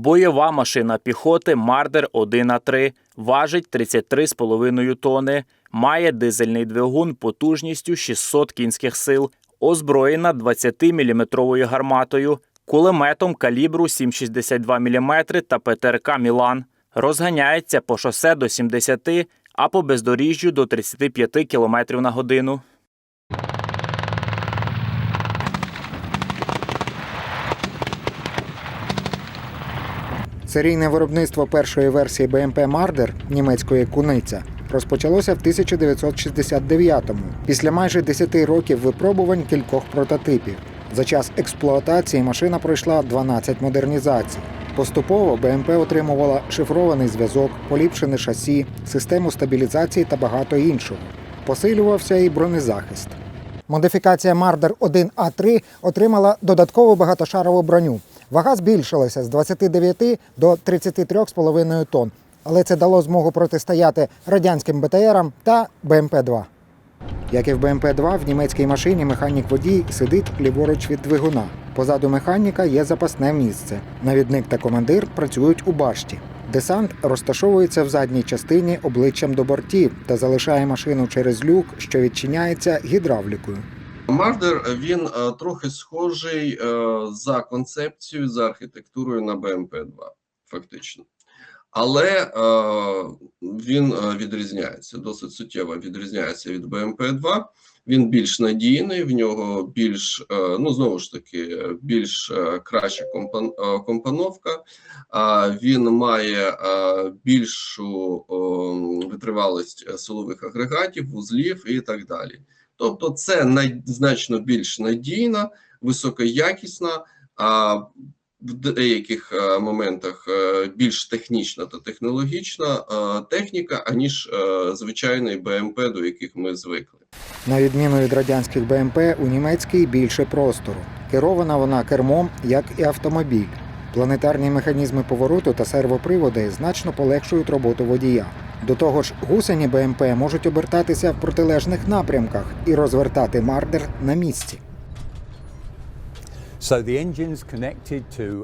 Бойова машина піхоти Мардер 1А3 важить 33,5 тони, має дизельний двигун потужністю 600 кінських сил, озброєна 20-мм гарматою, кулеметом калібру 7,62 мм та ПТРК Мілан. Розганяється по шосе до 70, а по бездоріжжю до 35 км на годину. Серійне виробництво першої версії БМП Мардер німецької куниця розпочалося в 1969-му, після майже 10 років випробувань кількох прототипів. За час експлуатації машина пройшла 12 модернізацій. Поступово БМП отримувала шифрований зв'язок, поліпшене шасі, систему стабілізації та багато іншого. Посилювався і бронезахист. Модифікація Мардер 1А3 отримала додаткову багатошарову броню. Вага збільшилася з 29 до 33,5 тонн, але це дало змогу протистояти радянським БТРам та БМП-2. Як і в БМП-2, в німецькій машині механік-водій сидить ліворуч від двигуна. Позаду механіка є запасне місце. Навідник та командир працюють у башті. Десант розташовується в задній частині обличчям до бортів та залишає машину через люк, що відчиняється гідравлікою. Мардер він е, трохи схожий е, за концепцією, за архітектурою на БМП-2, фактично. Але е, він відрізняється, досить суттєво відрізняється від БМП-2. Він більш надійний, в нього більш, ну знову ж таки, більш краща компон, компоновка. Він має більшу витривалість силових агрегатів, вузлів і так далі. Тобто, це най- значно більш надійна, високоякісна, а в деяких е, моментах е, більш технічна та технологічна е, техніка, аніж звичайний БМП, до яких ми звикли. На відміну від радянських БМП, у німецькій більше простору. Керована вона кермом, як і автомобіль. Планетарні механізми повороту та сервоприводи значно полегшують роботу водія. До того ж, гусені БМП можуть обертатися в протилежних напрямках і розвертати мардер на місці.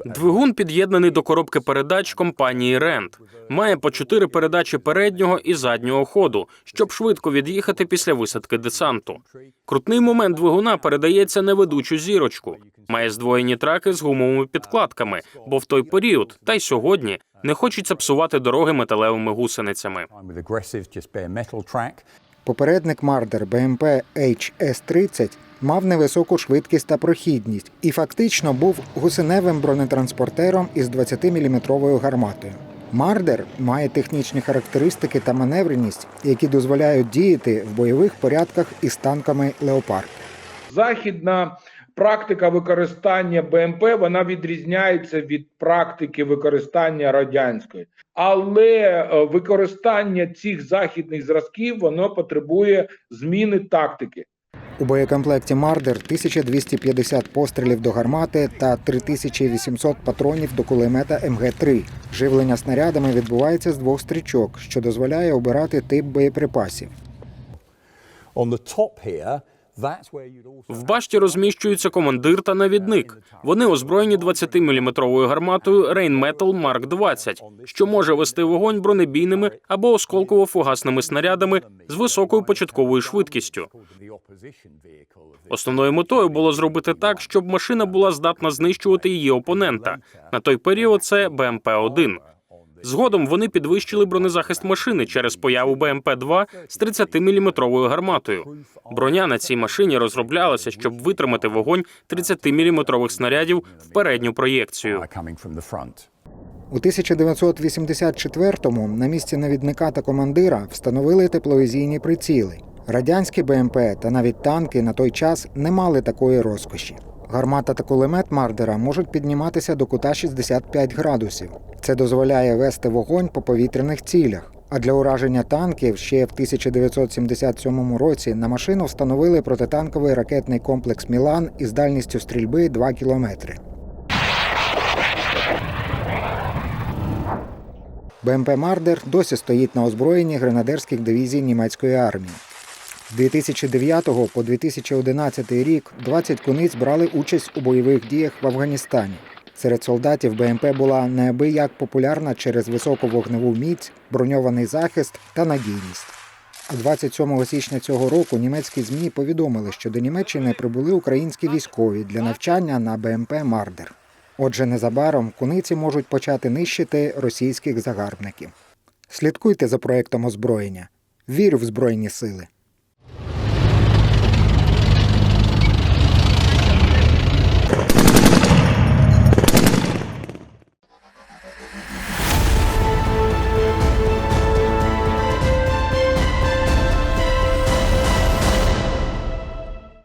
Двигун під'єднаний до коробки передач компанії Rent. Має по чотири передачі переднього і заднього ходу, щоб швидко від'їхати після висадки десанту. Крутний момент двигуна передається на ведучу зірочку. Має здвоєні траки з гумовими підкладками, бо в той період, та й сьогодні, не хочеться псувати дороги металевими гусеницями. Попередник Мардер БМП HS-30 мав невисоку швидкість та прохідність і фактично був гусеневим бронетранспортером із 20-мм гарматою. Мардер має технічні характеристики та маневреність, які дозволяють діяти в бойових порядках із танками Леопард. західна практика використання БМП вона відрізняється від практики використання радянської, але е, використання цих західних зразків воно потребує зміни тактики. У боєкомплекті Мардер 1250 пострілів до гармати та 3800 патронів до кулемета МГ-3. Живлення снарядами відбувається з двох стрічок, що дозволяє обирати тип боєприпасів. On the top here, В башті розміщуються командир та навідник. Вони озброєні 20-мм гарматою Rheinmetall Mark 20, що може вести вогонь бронебійними або осколково-фугасними снарядами з високою початковою швидкістю. Основною метою було зробити так, щоб машина була здатна знищувати її опонента. На той період це БМП-1. Згодом вони підвищили бронезахист машини через появу БМП-2 з 30-мм гарматою. Броня на цій машині розроблялася, щоб витримати вогонь 30-мм снарядів в передню проєкцію. У 1984-му на місці навідника та командира встановили тепловізійні приціли. Радянські БМП та навіть танки на той час не мали такої розкоші. Гармата та кулемет Мардера можуть підніматися до кута 65 градусів. Це дозволяє вести вогонь по повітряних цілях. А для ураження танків ще в 1977 році на машину встановили протитанковий ракетний комплекс Мілан із дальністю стрільби 2 кілометри. БМП Мардер досі стоїть на озброєнні гренадерських дивізій німецької армії. З 2009 по 2011 рік 20 куниць брали участь у бойових діях в Афганістані. Серед солдатів БМП була неабияк популярна через високу вогневу міць, броньований захист та надійність. А 27 січня цього року німецькі ЗМІ повідомили, що до Німеччини прибули українські військові для навчання на БМП Мардер. Отже, незабаром куниці можуть почати нищити російських загарбників. Слідкуйте за проектом озброєння. Вірю в Збройні сили.